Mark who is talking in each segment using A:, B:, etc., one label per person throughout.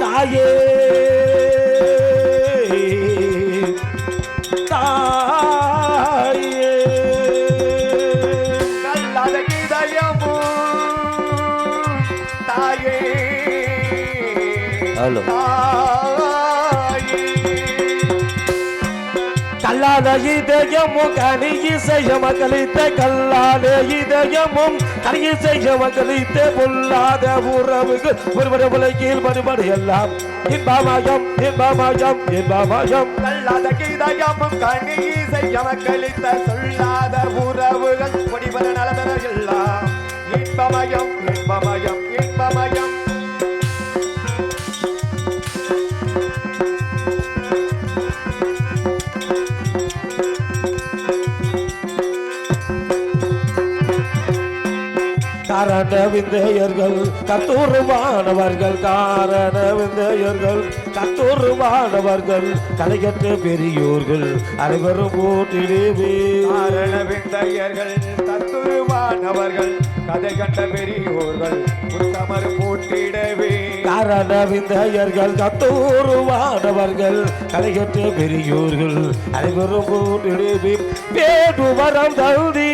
A: தாயே.
B: கல்லாத
A: இதயமும் கனி இசைய மகளித்த கல்லாலே இதயமும் கனி இசைய மகளித்த பொல்லாத உறவுகள் ஒருவர உலகில் மறுபடி எல்லாம். இன்பமயம் இன்பமயம் இன்பமயம்.
B: கல்லாத இதயமும் கண்ணி செய்ய மக்களித்த சொல்லாத உறவுகள் பொடிபல நலமென எல்லாம். இன்பமயம் இன்பமயம் இன்பமயம்
A: காரண விந்தையர்கள் கத்தூருமானவர்கள் காரண விந்தையர்கள் கத்தூருமானவர்கள் கலைகற்ற பெரியோர்கள் அனைவரும் போட்டிடுவே
B: காரண விந்தையர்கள் தத்துருவானவர்கள் கதை கண்ட பெரியோர்கள் உத்தமர் போட்டிடவே
A: காரண விந்தையர்கள் கத்தூருமானவர்கள் கலைகற்ற பெரியோர்கள் அனைவரும் போட்டிடுவே வேடு வரம் தந்தி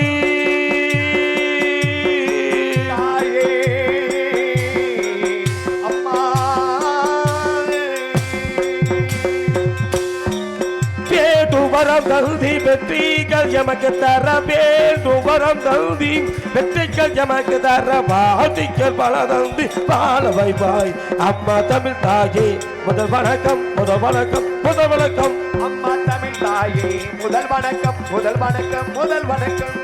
A: தகுதி வெற்றிகள் எமக்கு தர வேண்டும் வரம் தகுதி வெற்றிகள் எமக்கு தர வாழ்த்திகள் பல தந்தி வாழ வைப்பாய் அம்மா தமிழ் தாயே முதல் வணக்கம் முதல் வணக்கம் முதல் வணக்கம்.
B: அம்மா தமிழ் தாயே முதல் வணக்கம் முதல் வணக்கம் முதல் வணக்கம்.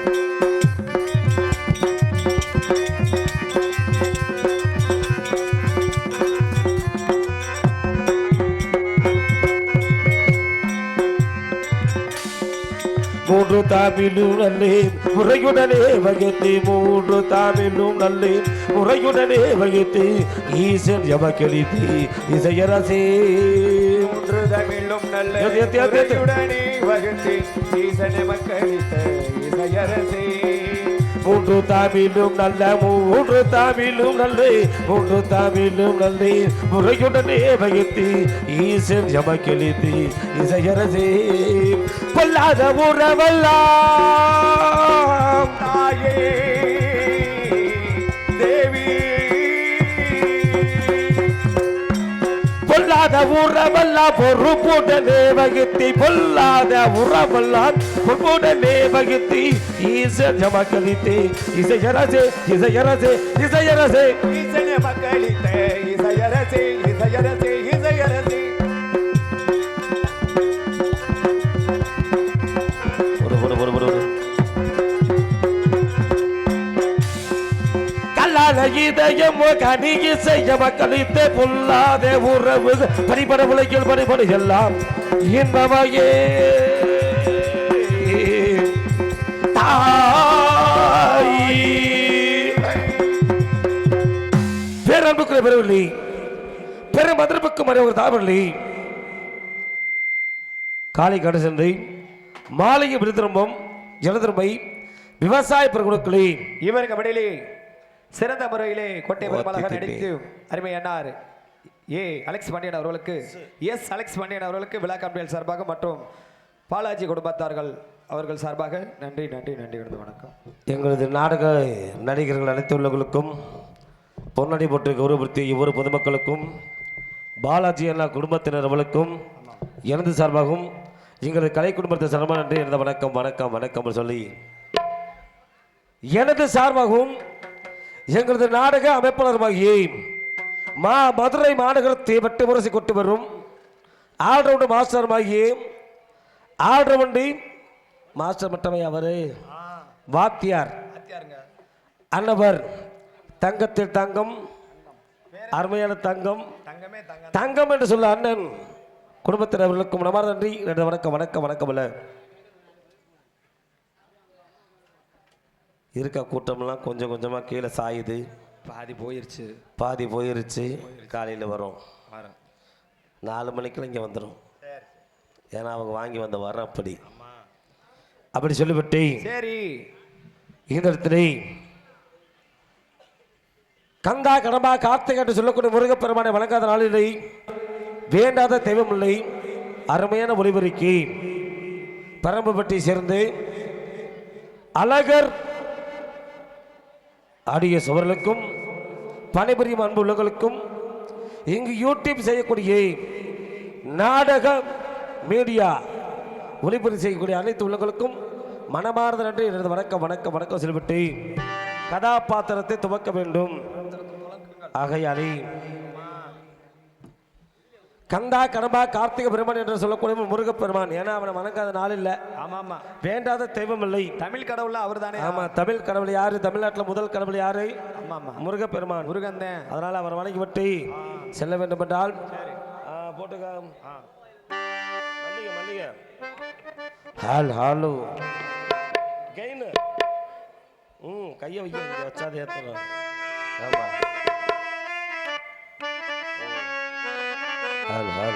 A: தாமிலும் நல்லேன் முறையுடனே வகித்து மூன்று தாமிலும் நல்லேன் முறையுடனே வகித்து ஈசன் எமக்களித்து இசையரசே
B: மூன்று தமிழும் நல்ல? உரையுடனே வகுத்து ஈசனை மக்களித்த இசையரசே
A: மூன்று தமிழும் நல்ல மூன்று தமிழும் நல்ல மூன்று தமிழும் நல்ல. முறையுடனே வகித்து ஈசன் எமக்களித்து இசையரசே கொல்லாத உறவெல்லாம்
B: தாயே.
A: உறவெல்லாம் பொறுப்புடனே வகித்தி பொல்லாத உறவெல்லாம் பொறுப்புடனே வகித்தி ஈசன் ஜமக்களித்து இசையரசே இசையரசே இசையரசே.
B: ஈசனை மக்களித்த இசையரசே இசையரசே.
A: கல்லாத இதயம் கனி இசைய மக்களித்து உறவு. பரிபட உலகில் பரிபடு எல்லாம் இன்பமையே. தாய். பேரன்புக்குரிய பெறவில்லை பெரும் அதிர்ப்புக்கு ஒரு தாவரவில்லை காலை கடை சென்று மாலையை விருத்திரம்பம் ஜலதிரும்பை விவசாய பெருங்குழுக்களை
B: இவர் கபடியிலே சிறந்த முறையிலே கோட்டை பெருமாளாக. நடித்து அருமை அண்ணார் ஏ. அலெக்ஸ் பாண்டியன் அவர்களுக்கு எஸ். அலெக்ஸ் பாண்டியன் அவர்களுக்கு விழா கம்பெனிகள் சார்பாக மற்றும் பாலாஜி குடும்பத்தார்கள் அவர்கள் சார்பாக நன்றி நன்றி நன்றி விடுது வணக்கம்.
A: எங்களது நாடக நடிகர்கள் அனைத்துள்ளவர்களுக்கும் பொன்னடி போட்டு கௌரவப்படுத்திய ஒவ்வொரு பொதுமக்களுக்கும் பாலாஜி அண்ணா குடும்பத்தினர் அவர்களுக்கும் எனது சார்பாகவும் எங்களது கலை குடும்பத்தை சார்பாக நன்றி எனது வணக்கம் வணக்கம் வணக்கம் சொல்லி எனது சார்பாகவும் எங்களது நாடக அமைப்பாளருமாகிய மா மதுரை மாநகரத்தை வெட்டு முரசு கொண்டு வரும். ஆல்ரவுண்டு மாஸ்டருமாகிய ஆல்ரவுண்டு மாஸ்டர் மட்டுமே அவரு. வாத்தியார். அன்னவர். தங்கத்தில் தங்கம். அருமையான தங்கம்.
B: தங்கமே தங்க
A: தங்கம் என்று சொல்ல அண்ணன். குடும்பத்தினர்களுக்கும் நமார் நன்றி. நன்றி. வணக்கம் வணக்கம் வணக்கம் அல்ல இருக்க கூட்டம்லாம் கொஞ்சம் கொஞ்சமாக கீழே சாயுது.
B: பாதி போயிருச்சு.
A: பாதி போயிருச்சு. காலையில் வரும்.
B: வரேன்
A: நாலு மணிக்கெல்லாம் இங்கே வந்துடும் ஏன்னா அவங்க வாங்கி வந்த வர அப்படி. அப்படி சொல்லிவிட்டு
B: சரி.
A: இந்த இடத்துல கந்தா கடம்பா கார்த்திகை என்று சொல்லக்கூடிய முருகப்பெருமானை வணங்காத நாளில்லை வேண்டாத தெய்வமில்லை. அருமையான ஒளிபெருக்கி பரம்புப்பட்டி சேர்ந்து அழகர் ஆடிய சுவர்களுக்கும் பணிபுரியும் அன்பு உள்ளவர்களுக்கும் இங்கு யூடியூப் செய்யக்கூடிய நாடக மீடியா ஒளிபதிவு செய்யக்கூடிய அனைத்து உள்ளங்களுக்கும் மனமார்ந்த நன்றி. எனது வணக்கம் வணக்கம் வணக்கம் செல்விட்டு. கதாபாத்திரத்தை துவக்க வேண்டும். ஆகையாலே கந்தா கடம்பா கார்த்திக பெருமான் என்று சொல்லக்கூடிய முருகப்பெருமான். ஏன்னா அவனை வணங்காத நாள் இல்லை.
B: ஆமா ஆமா.
A: வேண்டாத தெய்வம் இல்லை.
B: தமிழ் கடவுள்ல அவர் தானே
A: ஆமா தமிழ் கடவுள் யாரு? தமிழ்நாட்டில் முதல் கடவுள் யாரு?
B: ஆமா ஆமா.
A: முருகப்பெருமான்.
B: முருகன் தான்.
A: அதனால் அவர் வணங்கி விட்டு செல்ல வேண்டும் என்றால் போட்டுக்க. மல்லிகை மல்லிகை. ஹால் ஹாலோ. கெயின். ம் கையை வைக்க வச்சாது ஏற்றணும் ஆமாம் ஹலோ ஹலோ.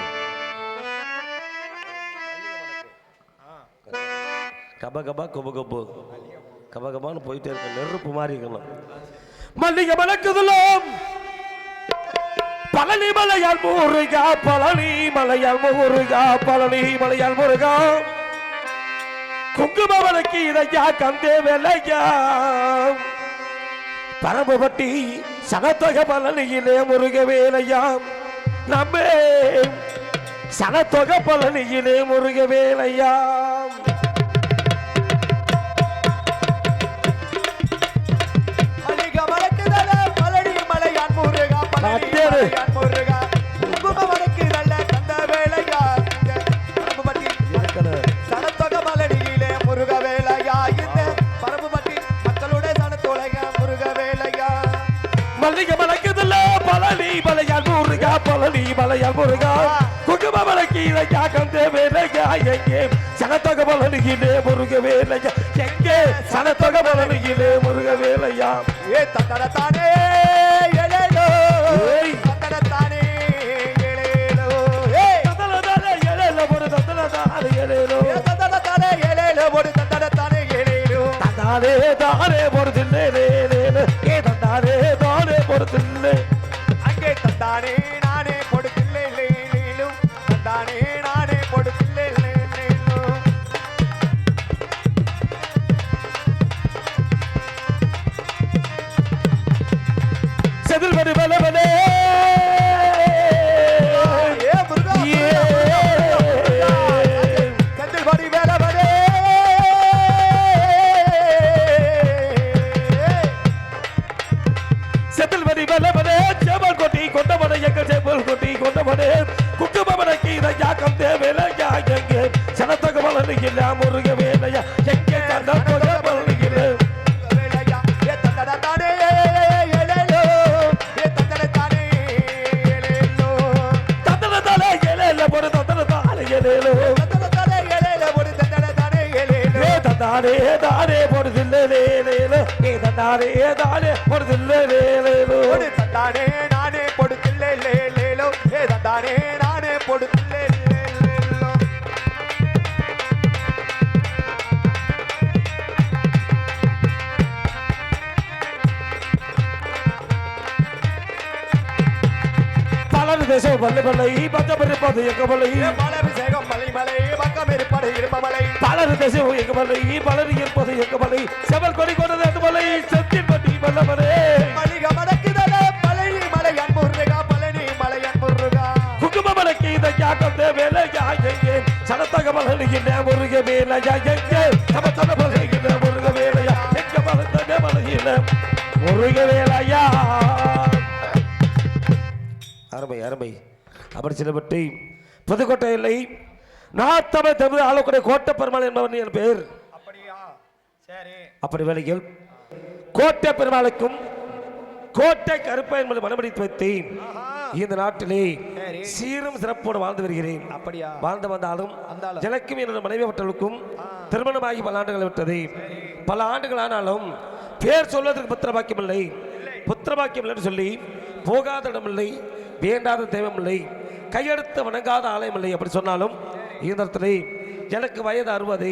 A: கப கபா கொப கொப்பு கப கபான்னு போயிட்டே இருக்க. நெருப்பு மாதிரி இருக்கணும். மல்லிகை மணக்குதலாம் பழனி மலையால் முருகா பழனி மலையால் முருகா பழனி மலையால் முருகா. குங்குமவனுக்கு இதையா கந்தே வேலையா பரம்புபட்டி சனத்தொகை பழனியிலே முருக வேலையாம் நம்மே சனத்தொகை பழனியிலே முருகவேலையா எங்கே சனத்தொகை பலனுகிலே முருக வேலையா எங்கே? சனத்தொகை பலனுகிலே முருக வேலையா
B: ஏ தத்தட தானே தானே ஏ
A: தந்தானே தானே தானே பொறுதில்லே லே, லே, லே.
B: ஒரு தந்தானே நானே கொடுத்தில்லை லேலேலோ ஏ தந்தானே நானே
A: பலர் தேசம் பல்ல பல்லை பச்சை இருப்பது எங்க பல்லை
B: மலை மலை
A: பலர் எங்க பல்லை பலர் இருப்பது பல்லை செவல் கொடி கொண்டது பல்லை செத்தின் பட்டி பல்லவரே
B: மளிக மடக்குதல பழனி மலையன் முருகா பழனி மலையன் முருகா
A: குங்கும மலைக்கு இந்த யாக்கம் தேவையில்லை யா எங்கே சனத்தக பலனுகின்ற முருக வேலை யா. எங்கே சமத்தன பலனுகின்ற முருக வேலையா எங்க பலத்தக பலகின்ற முருக வேலையா அருமை அருமை. அப்படி சிலப்பட்டி புதுக்கோட்டை இல்லை நாத்தமை தமிழ் ஆளக்கூடிய கோட்டை பெருமாள் என்பவன் என் பெயர்
B: அப்படியா? சரி.
A: அப்படி வேலையில் கோட்டை பெருமாளுக்கும் கோட்டை கருப்பை என்பது மனமடித்து வைத்தேன். இந்த நாட்டிலே
B: சரி.
A: சீரும் சிறப்போடு வாழ்ந்து வருகிறேன்.
B: அப்படியா?
A: வாழ்ந்து வந்தாலும். எனக்கும் என்னோட மனைவி மற்றவர்களுக்கும் திருமணமாகி பல ஆண்டுகள் விட்டது. பல ஆண்டுகள் ஆனாலும் பேர் சொல்வதற்கு புத்திரபாக்கியம் இல்லை. புத்திரபாக்கியம் இல்லைன்னு சொல்லி போகாத இடமில்லை வேண்டாத தெய்வமில்லை கையெடுத்து வணங்காத ஆலயம் இல்லை அப்படி சொன்னாலும் இந்த இடத்துல எனக்கு வயது அறுபது.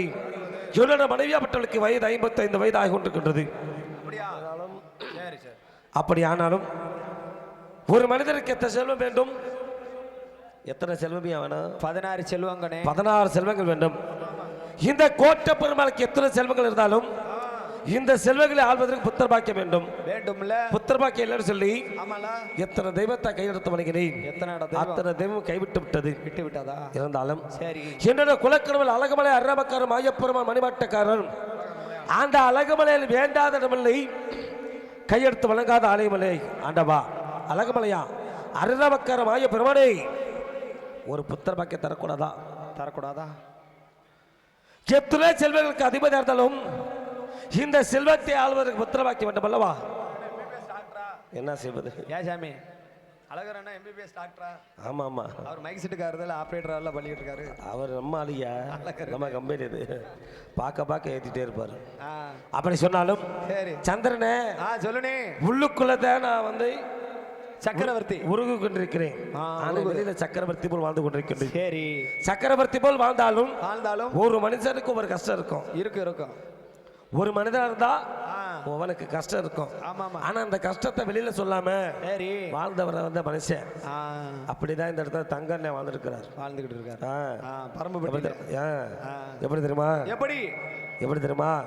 A: என்னோட மனைவியாப்பட்டவளுக்கு வயது ஐம்பத்தைந்து வயது ஆகி கொண்டிருக்கின்றது.
B: அப்படியா சரி சரி
A: அப்படி ஆனாலும் ஒரு மனிதருக்கு எத்தனை செல்வம் வேண்டும்? எத்தனை செல்வமே வேணும்?
B: பதினாறு செல்வங்கனே
A: பதினாறு செல்வங்கள் வேண்டும். இந்த கோட்ட பெருமாளுக்கு எத்தனை செல்வங்கள் இருந்தாலும் இந்த செல்வங்களை ஆள்வதற்கு புத்தர் பாக்கியம் வேண்டும்.
B: வேண்டும்ல.
A: புத்தர் பாக்கியம் இல்லைன்னு சொல்லி எத்தனை தெய்வத்தை கையெடுத்து வணங்கினேன்
B: எத்தனை
A: அத்தனை தெய்வம்? கைவிட்டு விட்டது
B: விட்டு விட்டாதா
A: இருந்தாலும்
B: சரி.
A: என்னோட குலக்கடவுள் அழகுமலை அறமக்காரர் மாயப்பெருமான் மணிமாட்டக்காரர். அந்த அழகுமலையில் வேண்டாத இடமில்லை. கையெடுத்து வழங்காத ஆலயமலை. ஆண்டவா அழகுமலையா? அருணமக்கார மாய பெருமானே ஒரு புத்தர் பாக்கியம் தரக்கூடாதா?
B: தரக்கூடாதா?
A: எத்தனை செல்வங்களுக்கு அதிபதியாக இருந்தாலும் இந்த செல்வத்தை ஆள்வதற்கு புத்திர பாக்கியம் வேண்டும் அல்லவா? என்ன செய்வது?
B: ஏன் சாமி? அழகர் அண்ணா எம்பிபிஎஸ் டாக்டரா?
A: ஆமா ஆமா
B: அவர் மைக் செட்டுக்காரதில் ஆப்ரேட்டரெல்லாம் பண்ணிட்டு இருக்காரு.
A: அவர் நம்ம ஆளியா? நம்ம கம்பெனி இது. பார்க்க பார்க்க ஏத்திட்டே இருப்பாரு. அப்படி சொன்னாலும்
B: சரி.
A: சந்திரனே
B: ஆ சொல்லுனே
A: உள்ளுக்குள்ளதான் நான் வந்து
B: சக்கரவர்த்தி.
A: உருகு. கொண்டிருக்கிறேன் வெளியில சக்கரவர்த்தி போல் வாழ்ந்து கொண்டிருக்கின்றேன்.
B: சரி.
A: சக்கரவர்த்தி போல் வாழ்ந்தாலும்
B: வாழ்ந்தாலும்
A: ஒரு மனுஷனுக்கு ஒரு கஷ்டம் இருக்கும்.
B: இருக்கு இருக்கும்.
A: ஒரு மனிதன் இருந்தா
B: ஆ.
A: அவனுக்கு கஷ்டம் இருக்கும். ஆனா அந்த கஷ்டத்தை வெளியில சொல்லாம
B: சரி.
A: வாழ்ந்தவரை வந்த மனுஷன். அப்படிதான் இந்த இடத்துல தங்கண்ணே வாழ்ந்திருக்கிறார்.
B: வாழ்ந்துகிட்டு இருக்காரு பரம்பு
A: எப்படி தெரியுமா?
B: எப்படி
A: எப்படி? தெரியுமா?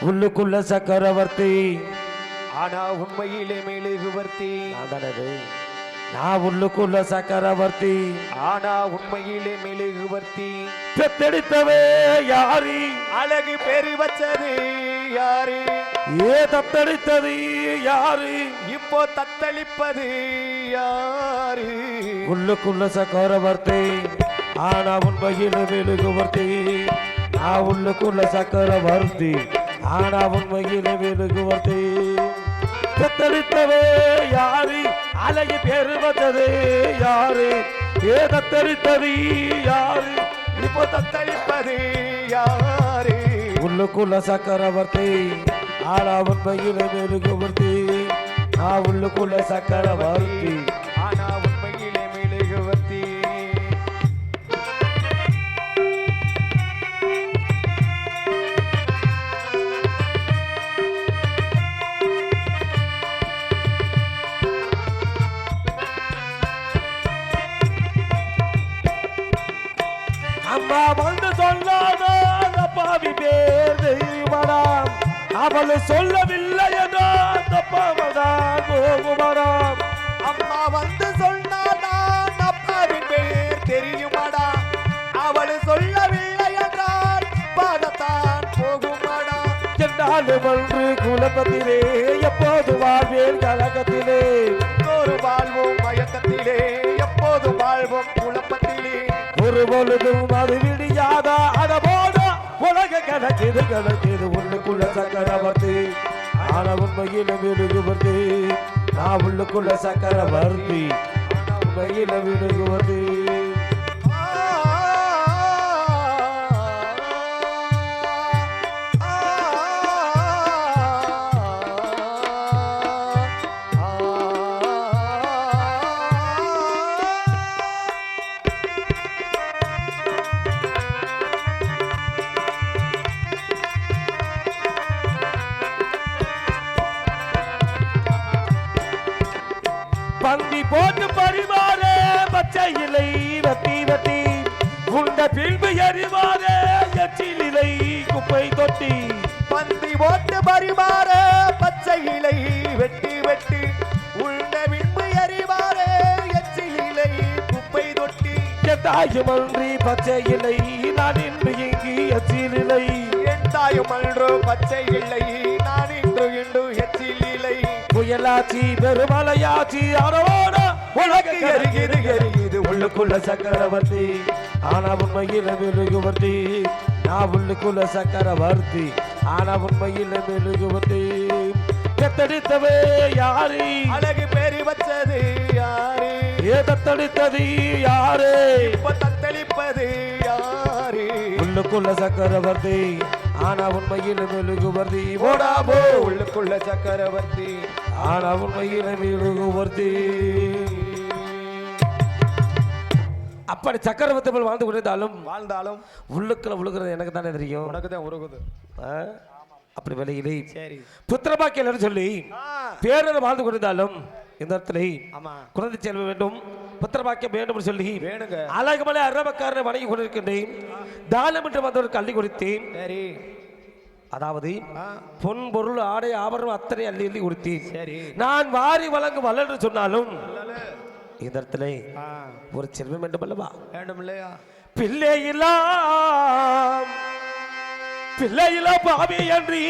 A: உள்ளுக்குள்ள சக்கரவர்த்தி.
B: ஆனா உண்மையிலே மெழுகுவர்த்தி.
A: நான் தானே இது. நான் உள்ளுக்குள்ள சக்கரவர்த்தி.
B: ஆனா உண்மையிலே மெழுகுவர்த்தி.
A: பெத்தெடுத்தவே யாரு?
B: அழகு பெரி வச்சது யாரு?
A: ஏ தத்தெடுத்தது யாரு?
B: இப்போ தத்தளிப்பது யாரு?
A: உள்ளுக்குள்ள சக்கரவர்த்தி. ஆனா உண்மையில் வெளுகுவர்த்தி நான் உள்ளுக்குள்ள சக்கரவர்த்தி. ஆனா உண்மையில் வெளுகுவர்த்தி தத்தெடுத்தவே யாரு? அழகி பேரு வந்தது யாரு? ஏ தத்தெடுத்தது யாரு?
B: இப்போ தத்தளிப்பது யாரு?
A: உள்ளுக்குள்ள சக்கரவர்த்தி ஆனா உண்மையில் மெருகுவர்த்தி நான் உள்ளுக்குள்ள சக்கரவர்த்தி. அம்மா வந்து சொல்லாத அந்த பாவி பேர் தெய்வமாம். அவள் சொல்லவில்லை என்றோ அந்த பாவதான் போகுமாம்.
B: அம்மா வந்து சொன்னாதான் அப்பாவின் பேர் தெரியுமாடா அவள் சொல்லவில்லை என்றால் பாடத்தான் போகுமாடா
A: என்னாலும் ஒன்று குழப்பத்திலே எப்போது வாழ்வேன் கழகத்திலே.
B: ஒரு வாழ்வோம்
A: ஒரு பொழுதும் அது விடியாதா? அத போத? உலக கிடைச்சது கிடைச்சது உள்ளுக்குள்ள சக்கரவர்த்தி. ஆன உண்மையில விடுகுவர்த்தி நான் உள்ளுக்குள்ள சக்கரவர்த்தி. உண்மையில விடுகுவர்த்தி தாயும் அன்றி பச்சை இலை நான் இன்று இங்கு எச்சில் இலை
B: என் தாயும் அன்றோ பச்சை இல்லை நான் இன்று இன்று எச்சில் இலை
A: புயலாச்சி பெருமலையாச்சி அரோட உலகு
B: எரிகிது? எரிகிது
A: உள்ளுக்குள்ள சக்கரவர்த்தி. ஆனா உண்மையில மெழுகுவர்த்தி நான் உள்ளுக்குள்ள சக்கரவர்த்தி. ஆனா உண்மையில மெழுகுவர்த்தி. பெத்தடித்தவே யாரு?
B: அழகு பேரி வச்சது.
A: ஏ தத்தடித்தது யாரு?
B: இப்ப தத்தளிப்பது யாரு?
A: உள்ளுக்குள்ள சக்கரவர்த்தி ஆனா உண்மையில மெழுகுவர்த்தி. போடா போ.
B: உள்ளுக்குள்ள சக்கரவர்த்தி
A: ஆனா உண்மையில மெழுகுவர்த்தி. அப்படி சக்கரவர்த்தி போல் வாழ்ந்து கொண்டிருந்தாலும்
B: வாழ்ந்தாலும்
A: உள்ளுக்குள்ள உழுகிறது எனக்கு தானே தெரியும்.
B: உனக்கு தான் உருகுது?
A: அப்படி வேலையிலே
B: சரி.
A: புத்திரபாக்கியம் சொல்லி
B: ஆ,
A: பேரர் வாழ்ந்து கொண்டிருந்தாலும் இந்த இடத்துல குழந்தை செல்வ வேண்டும் புத்திரபாக்கியம் வேண்டும் என்று சொல்லி
B: வேணுங்க.
A: அழகுமலை அரபக்காரனை வணங்கி கொண்டிருக்கின்றேன். தானம் என்று வந்தவர் கல்வி கொடுத்தேன்.
B: சரி.
A: அதாவது பொன் பொருள் ஆடை ஆபரணம் அத்தனை அள்ளி அள்ளி கொடுத்தேன்.
B: சரி.
A: நான் வாரி வழங்கும் வல்லல் என்று சொன்னாலும் இந்த இடத்துல ஒரு செல்வம் வேண்டும் அல்லவா
B: வேண்டும் இல்லையா
A: பிள்ளையிலா பிள்ளையிலா பாவி என்று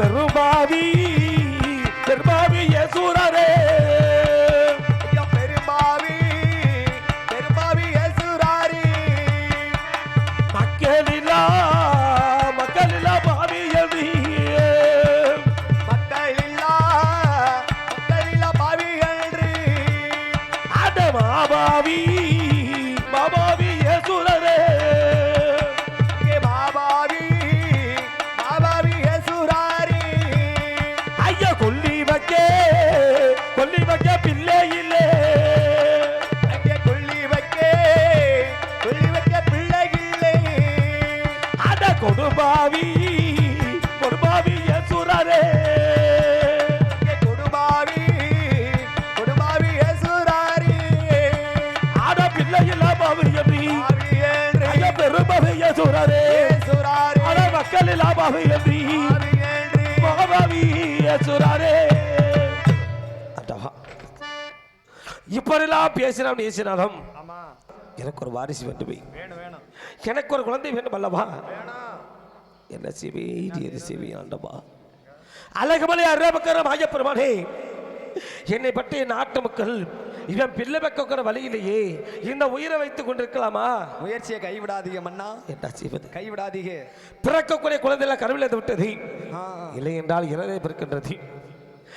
A: பெருமாவி யசூரரே
B: ஐயா பெரும்பாவி பெரும்பாவி ஏசுராரி.
A: மக்களிலா மக்களிலா பாவி என்று
B: மக்கள் இல்லா மக்கள் இல்லா பாவி என்று
A: அட மாபாவி மாபாவி யசூரரே பேசினாலும் பேசினாலும்
B: ஆமா.
A: எனக்கு ஒரு வாரிசு வேண்டுமே. எனக்கு ஒரு குழந்தை வேண்டும் அல்லவா? என்ன செய்வே எது செய்வே ஆண்டவா? அழகுமலை அரபக்கர மாயப்பெருமானே என்னை பற்றி நாட்டு மக்கள் இவன் பிள்ளை பக்கக்கிற வழியிலேயே இந்த உயிரை வைத்துக் கொண்டிருக்கலாமா?
B: முயற்சியை கைவிடாதீங்க மன்னா. கைவிடாதீங்க.
A: பிறக்கக்கூடிய குழந்தைலாம் கருவில் விட்டது. இல்லை என்றால் இறந்தே பிறக்கின்றது.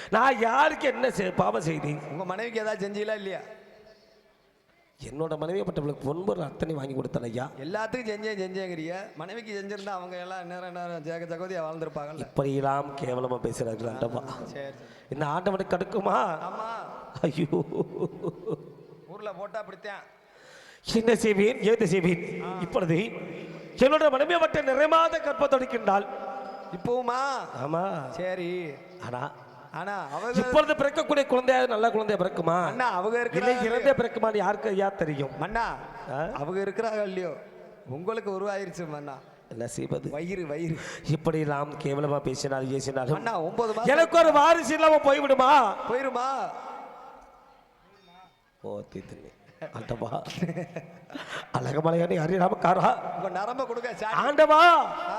A: நான் யாருக்கு என்ன பாவம் செய்தேன்?
B: உங்க மனைவிக்கு ஏதாவது செஞ்சீங்களா இல்லையா?
A: என்னோட மனைவியப்பட்டவளுக்கு பொன்பொருள் அத்தனை வாங்கி கொடுத்தேன் ஐயா.
B: எல்லாத்துக்கும் செஞ்சேன் செஞ்சேங்கிறிய. மனைவிக்கு செஞ்சிருந்தா அவங்க எல்லாம் நேரம் நேரம் ஜெக ஜகதியா வாழ்ந்திருப்பாங்கல்ல.
A: இப்படியெல்லாம் கேவலமா பேசுறார்கள் ஆண்டவா
B: சரி சரி.
A: இந்த ஆண்டவனுக்கு அடுக்குமா
B: ஆமா.
A: ஐயோ.
B: ஊர்ல போட்டா அப்படித்தான்.
A: என்ன செய்வேன்? ஏது செய்வேன்? இப்பொழுது என்னோட மனைவி மட்டும் நிறைமாத கற்பத்தொடுக்கின்றாள்
B: இப்பவுமா?
A: ஆமா.
B: சரி.
A: ஆனா
B: ஆனா அவங்க
A: இப்பொழுது பிறக்கக்கூடிய குழந்தையா நல்ல குழந்தையா பிறக்குமா?
B: அண்ணா அவங்க
A: இல்லை
B: இருக்கிறாங்க
A: இறந்தே பிறக்குமான்னு யாருக்கு ஐயா தெரியும்?
B: மண்ணா
A: ஆ?
B: அவங்க இருக்கிறாங்க இல்லையோ? உங்களுக்கு உருவாயிருச்சு மண்ணா
A: என்ன செய்வது?
B: வயிறு வயிறு.
A: இப்படி நாம் கேவலமா பேசினால் பேசினாலும்
B: மண்ணா ஒன்பது
A: எனக்கு ஒரு வாரிசு இல்லாம போய்விடுமா?
B: போயிருமா?
A: ஓ தீத்துனி. ஆண்டவா. அழகமலையானி ஹரிராமக்காரா
B: உங்க நரம்ப கொடுக்க சாடி.
A: ஆண்டவா!
B: ஆ?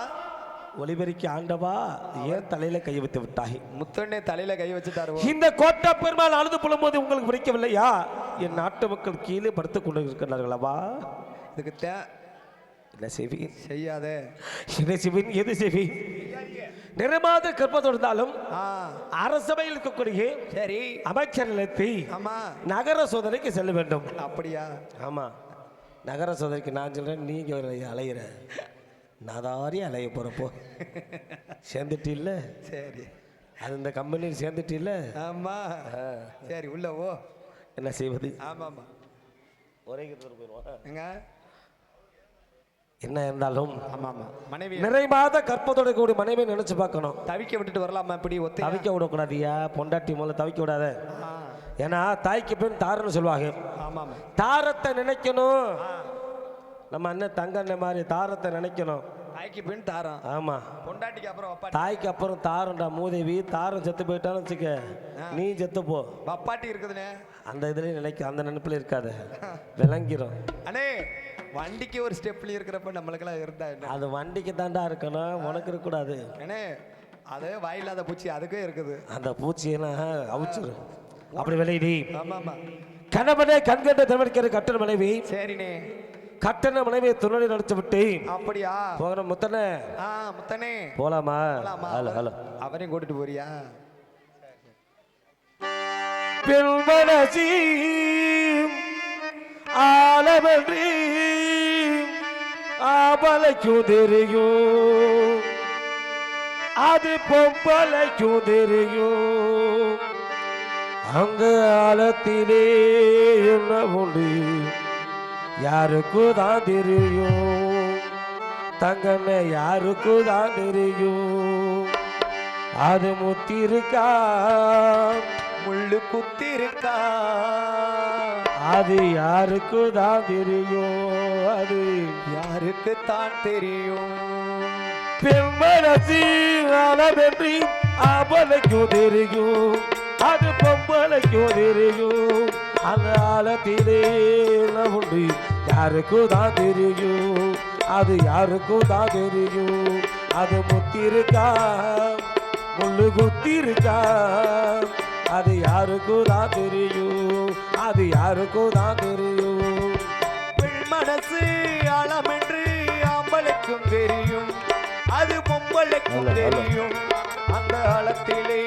A: ஒளிபெருக்கி ஆண்டவா ஏன் தலையில கை வைத்து விட்டாய்?
B: முத்தண்ணே தலையில கை வச்சுட்டாரு
A: இந்த கோட்டை பெருமாள் அழுது புலம்போது உங்களுக்கு பிடிக்கவில்லையா? என் நாட்டு மக்கள் கீழே படுத்துக் கொண்டு இருக்கிறார்களவா
B: இதுக்கு தே
A: என்ன செய்வீன்
B: செய்யாத.
A: என்ன செய்வீன் எது செய்வீன் நிறமாத கற்பத்தோடு இருந்தாலும் அரசபையில் இருக்கக்கூடிய
B: சரி.
A: அமைச்சர் நிலையத்தை
B: ஆமா.
A: நகர சோதனைக்கு செல்ல வேண்டும்.
B: அப்படியா?
A: ஆமா. நகர சோதனைக்கு நான் சொல்றேன் நீங்க அலையிற. நாதாரி அலைய போறப்போ சேர்ந்துட்டு இல்ல
B: சரி.
A: அது இந்த கம்பெனியில் சேர்ந்துட்டு இல்ல
B: ஆமா சரி உள்ள ஓ
A: என்ன செய்வது?
B: ஆமா ஆமா
A: ஒரே கிட்ட போயிடுவான்
B: எங்க?
A: என்ன இருந்தாலும்
B: ஆமா ஆமா மனைவி
A: நிறைமாத கற்பத்தோட கூடிய மனைவியை நினைச்சு பார்க்கணும்.
B: தவிக்க விட்டுட்டு வரலாமா இப்படி ஒத்த?
A: தவிக்க விடக்கூடாதியா? பொண்டாட்டி முதல்ல தவிக்க விடாத. ஏன்னா தாய்க்கு பெண் தாரன்னு சொல்லுவாங்க.
B: ஆமா ஆமா
A: தாரத்தை நினைக்கணும். நம்ம அண்ணன் தங்க அண்ணன் மாதிரி தாரத்தை நினைக்கணும்.
B: தாய்க்கு பின் தாரம்.
A: ஆமா.
B: பொண்டாட்டிக்கு அப்புறம்
A: தாய்க்கு அப்புறம் தாரம்டா மூதேவி. தாரம் செத்து போயிட்டான்னு வச்சுக்க. நீ செத்து போ.
B: வப்பாட்டி இருக்குதுண்ணே
A: அந்த இதுலயும் நினைக்க அந்த நினைப்புல இருக்காத. விளங்கிரும்.
B: அண்ணே வண்டிக்கு ஒரு ஸ்டெப்ல இருக்கிறப்ப நம்மளுக்கெல்லாம் இருந்தா
A: அது வண்டிக்கு தாண்டா இருக்கணும். உனக்கு இருக்கக்கூடாது.
B: அண்ணே அது வாயில்லாத பூச்சி அதுக்கும் இருக்குது.
A: அந்த பூச்சியெல்லாம் அவிச்சிரு அப்படி விளையிடி.
B: ஆமா ஆமா
A: கணவனே கண்கண்ட திருமணிக்கிற கட்டண மனைவி.
B: சரிண்ணே.
A: கட்டண மனைவியை துணை நடத்தி விட்டு
B: அப்படியா?
A: போகிற முத்தனே
B: ஆ முத்தனே
A: போலாமா? Hello hello.
B: அவரையும் கூட்டிட்டு போறியா?
A: பெண்மனசி ஆலமன்றி ஆபலைக்கும் தெரியும் அது பொம்பளைக்கும் தெரியும் அங்க ஆழத்திலே என்ன உண்டு? யாருக்கு தான் தெரியும்? தங்கண்ண யாருக்கு தான் தெரியும்? அது முத்திருக்கா?
B: முள்ளு குத்திருக்கா?
A: அது யாருக்கு தான் தெரியும்? அது
B: யாருக்கு தான் தெரியும்?
A: பெண்மனசி அளவென்றி அவளைக்கும் தெரியும். அது பொம்பளைக்கும் தெரியும். அந்த ஆழத்திலே உண்டு. யாருக்கு தான் தெரியும்? அது யாருக்கு தான் தெரியும்? அது முத்திருக்கா? முள்ளு குத்திருக்கா? அது யாருக்கு தான் தெரியும்? அது யாருக்கு தான் தெரியும்
B: மனசு அளமென்று ஆம்பளுக்கும் தெரியும். அது பொம்பளைக்கும். தெரியும். அந்த அளத்திலே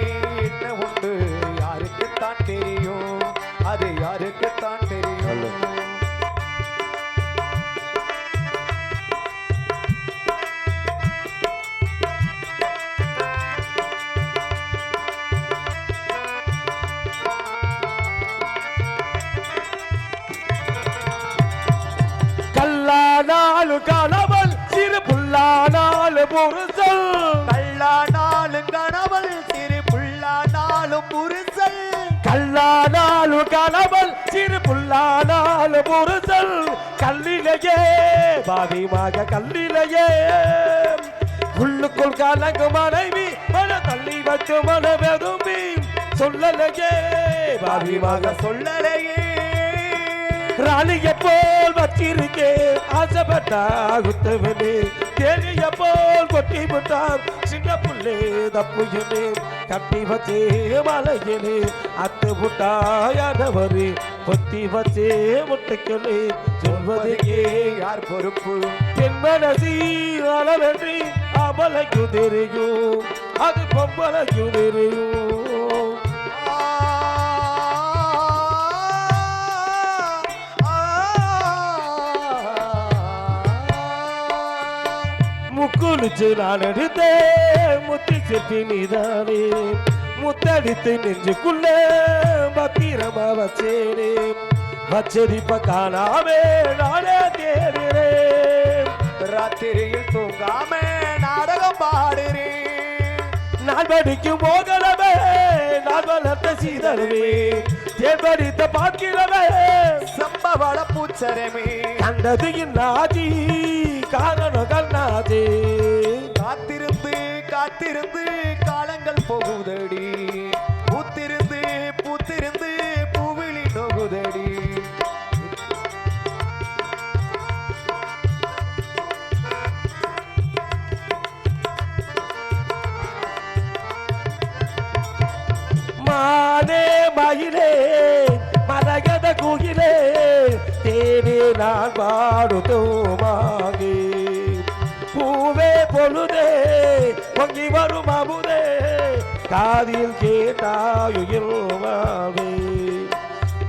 A: கல்லானாலும் கணவன் சிறு புல்லானாலும் புருஷன் கல்லிலேயே பாவிமாக கல்லிலேயே. உள்ளுக்குள் கலங்கு மனைவி மன தள்ளி வச்சு மன வெதும்பி சொல்லலையே பாவிமாக
B: சொல்லலையே.
A: ராணிய போல் வச்சிருக்கே ஆசைப்பட்டா குத்தவனே. தேனிய போல் கொட்டி விட்டான் சின்ன புள்ளே தப்புயனே கட்டி வச்சே மலையிலே அத்து புட்டாயானவரே பொத்தி வச்சே முட்டைக்கலே சொல்வதற்கே
B: யார் பொறுப்பு?
A: என் மனசி அளவென்றி அவளைக்கு தெரியும் அது பொம்பளைக்கு தெரியும். குளிச்சு நான் எடுத்தேன். முத்தி செட்டி நீதானே முத்தடித்து நெஞ்சுக்குள்ள பத்திரமா வச்சேனே. வச்சதிப்ப காணாமே நானே தேடுறேன்
B: ராத்திரியில் தூங்காம நாடகம் பாடுறேன்
A: நான் படிக்கும் போகலவே நான் வளர்த்த சீதரவே தேர்படித்த பார்க்கிறவே
B: சம்பவ பூச்சரமே
A: கண்டது இன்னாதி காரணம் கண்ணாதே
B: காத்திருந்து காத்திருந்து காலங்கள் போகுதடி. பூத்திருந்து பூத்திருந்து பூவிழி நோகுதடி.
A: மானே மயிலே மரகத குகிலே. நான் பாடுதோமாகி பூவே பொழுதே பொங்கி வரும் அமுதே காதில் கேட்டாயுயில்வாவே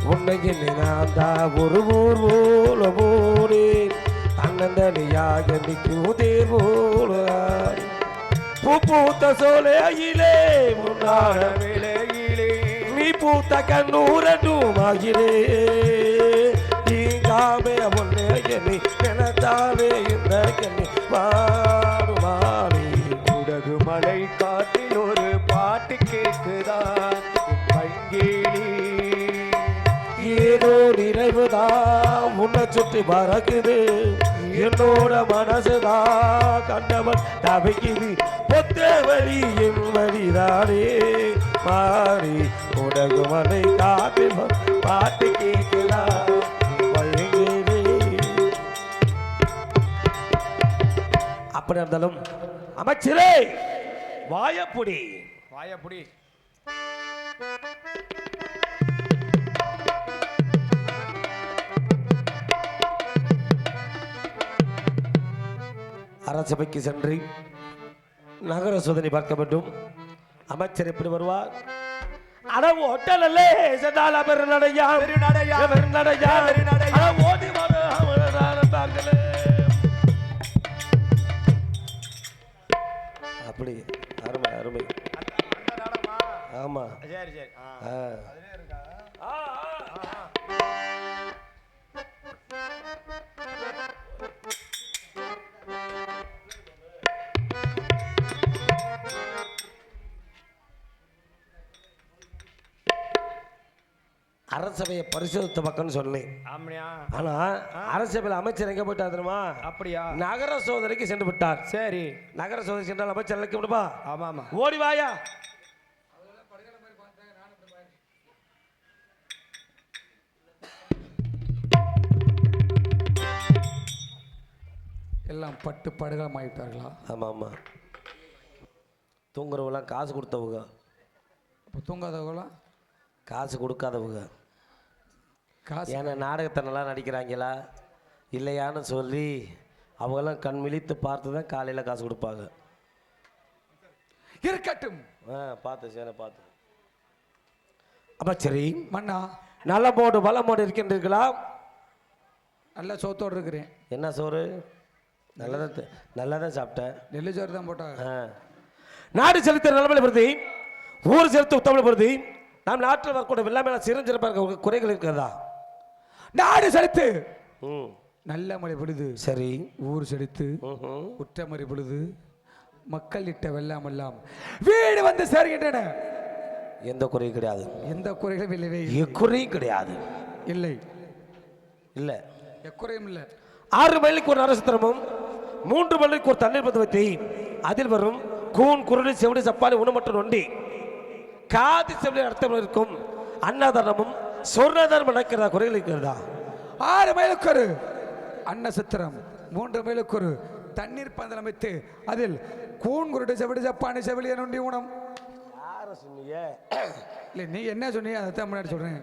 A: உன்னை நான் தான் ஒரு ஊர் போல போனேன். அண்ணந்தனியாக நிற்கும் தேர் போல. பூ பூத்த சோலையிலே முன்னாட
B: வேளையிலே
A: நீ பூத்த கண்ணூரண்டும் ஆகிறே நீங்காமே உன்னை எண்ணி நினைத்தாலே இந்த கண்ணி மாறுமாறி
B: குடகு மலை காட்டில் ஒரு பாட்டு கேக்குதா? பங்கேலி.
A: ஏதோ நினைவுதான் உன்னை சுற்றி பறக்குது. என்னோட மனசுதான் கண்டவன் தவிக்குது. பொத்த வழி என் வழிதானே மாறி. உடகு மலை காட்டில் பாட்டு கேட்கிறா அப்படி இருந்தாலும் அமைச்சரே வாயப்புடி.
B: வாயப்புடி.
A: அரசபைக்கு சென்று நகர சோதனை பார்க்க வேண்டும். அமைச்சர் எப்படி வருவார்? அட ஓட்டலே சென்றால பெருநடையா
B: பெருநடையா.
A: பெருநடையா
B: பெருநடையா. சரி சரி.
A: அரசபையை பரிசுத்த பக்கம்னு சொன்னேன். ஆனா அரசபையில் அமைச்சர் எங்க போயிட்டா தெரியுமா?
B: அப்படியா?
A: நகர சோதனைக்கு சென்று விட்டார்.
B: சரி.
A: நகர சோதனை சென்றால் அமைச்சர் அழைக்க முடியுமா
B: ஆமா ஆமா.
A: ஓடி வாயா.
C: எல்லாம் பட்டு படுகளம் ஆகிவிட்டார்களா
A: ஆமா ஆமா தூங்குறவங்களாம் காசு கொடுத்தவங்க.
C: இப்போ தூங்காதவங்களாம்
A: காசு கொடுக்காதவங்க.
C: காசு
A: ஏன்னா நாடகத்தை நல்லா நடிக்கிறாங்களா? இல்லையான்னு சொல்லி அவங்கெல்லாம் கண் விழித்து பார்த்து தான் காலையில் காசு கொடுப்பாங்க.
C: இருக்கட்டும்.
A: ஆ பார்த்து சேனை பார்த்து. அப்போ சரி.
C: மன்னா.
A: நல்ல மோடு வள மோடு இருக்கின்றீர்களா?
C: நல்ல சோத்தோடு இருக்கிறேன்.
A: என்ன சோறு? நல்லதான் தி- நல்லதான் சாப்பிட்டேன்.
C: நெல்லு சோறு தான் போட்டாங்க.
A: நாடு செலுத்த நிலைமையில் வருது ஊர் செலுத்த உத்தமிழ் வருது நாம் நாட்டில் வரக்கூடிய வெள்ளாமையில சிறஞ்சிறப்பாக இருக்க குறைகள் இருக்கிறதா?
C: நாடு செலுத்து.
A: ம்.
C: நல்ல மழை பொழுது
A: சரி.
C: ஊர் செலுத்து.
A: ம்ஹும்.
C: குற்றமறை பொழுது மக்கள் இட்ட வெள்ளம் எல்லாம் வீடு வந்து சேர்கின்றன.
A: எந்த குறையும் கிடையாது.
C: எந்த குறைகளும் இல்லவே இல்லை.
A: எக்குறையும் கிடையாது.
C: இல்லை.
A: இல்லை.
C: எக்குறையும் இல்லை.
A: ஆறு மைலுக்கு ஒரு நரசத்திரமும் மூன்று மைலுக்கு ஒரு தண்ணீர் பந்து வைத்து. அதில் வரும் கூன் குருடி செவிடி சப்பாளி உணமற்ற நொண்டி காதி செவிலி அர்த்தம் இருக்கும். அன்னதானமும் சொர்ணதானம் நடக்கிறதா? குறைகள் இருக்கிறதா?
C: ஆறு மைலுக்கு ஒரு அன்னசத்திரம். மூன்று மைலுக்கு ஒரு தண்ணீர் பந்தல் அமைத்து அதில் கூன் குருட்டு செவிடு ஜப்பானி செவிலிய நொண்டி ஊனம்
A: யார சொன்னீங்க?
C: இல்லை நீ என்ன சொன்னீங்க? அதை தான் முன்னாடி சொல்கிறேன்